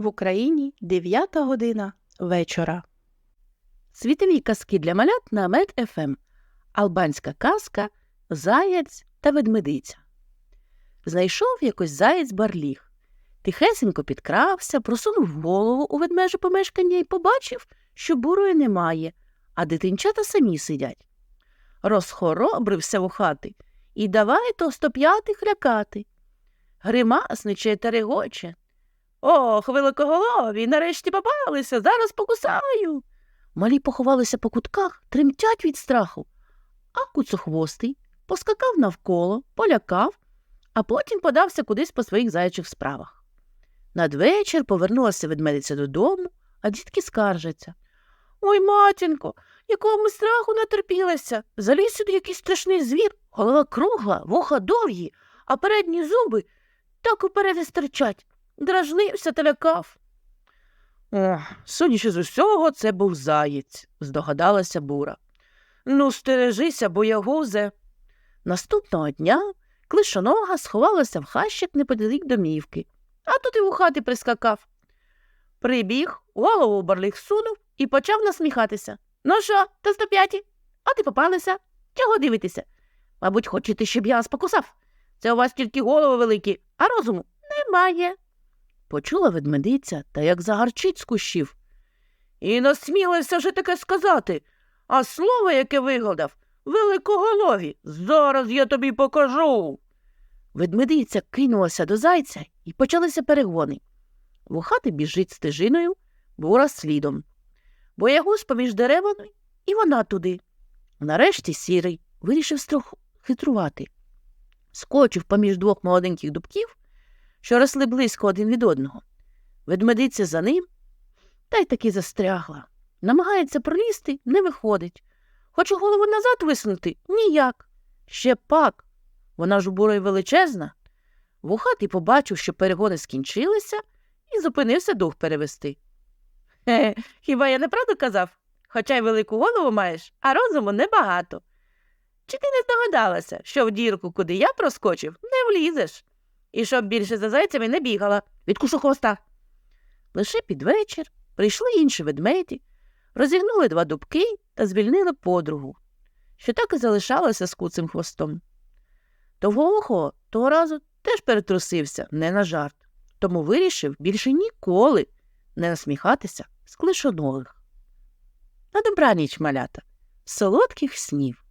В Україні 9 година вечора. Світові казки для малят на Мед ФМ. Албанська казка Заяць та ведмедиця. Знайшов якось заєць барліг. Тихесенько підкрався, просунув голову у ведмеже помешкання і побачив, що бурої немає, а дитинчата самі сидять. Розхоробрився у хати і давай товстоп'ятих лякати. Гримасниче та регоче. Ох, великоголові, нарешті попалися, зараз покусаю. Малі поховалися по кутках, тремтять від страху. А куцохвостий поскакав навколо, полякав, а потім подався кудись по своїх зайчих справах. Надвечір повернулася ведмедиця додому, а дітки скаржаться. Ой, матінко, якого ми страху натерпілася. Заліз сюди якийсь страшний звір, голова кругла, вуха довгі, а передні зуби так уперед стирчать. Дражнився та лякав. Ох, судячи з усього, це був заєць, здогадалася бура. Ну, стережися, боягузе. Наступного дня клишонога сховалася в хащик неподалік домівки, а тут і у хати прискакав. Прибіг, голову у барліг сунув і почав насміхатися. Ну що, тостоп'яті? А ти попалися? Чого дивитися? Мабуть, хочете, щоб я вас покусав? Це у вас тільки голови великі, а розуму немає. Почула ведмедиця та як загарчить з кущів. І насмілився вже таке сказати, а слово, яке вигадав, великоголові, зараз я тобі покажу. Ведмедиця кинулася до зайця і почалися перегони. Вухати біжить стежиною, бура слідом. Боягуз поміж деревами, і вона туди. Нарешті сірий вирішив хитрувати. Скочив поміж двох молоденьких дубків, що росли близько один від одного. Ведмедиця за ним та й таки застрягла. Намагається пролізти, не виходить. Хоче голову назад висунути ніяк. Ще пак. Вона ж у бурої величезна. Вухатий побачив, що перегони скінчилися, і зупинився дух перевести. Хе, хіба я неправду казав? Хоча й велику голову маєш, а розуму небагато. Чи ти не здогадалася, що в дірку, куди я проскочив, не влізеш? І щоб більше за зайцями не бігала, відкушу хвоста. Лише під вечір прийшли інші ведмеді, розігнули два дубки та звільнили подругу, що так і залишалася з куцим хвостом. Довгоухо того разу теж перетрусився не на жарт, тому вирішив більше ніколи не насміхатися з клишоногих. На добраніч, малята, солодких снів.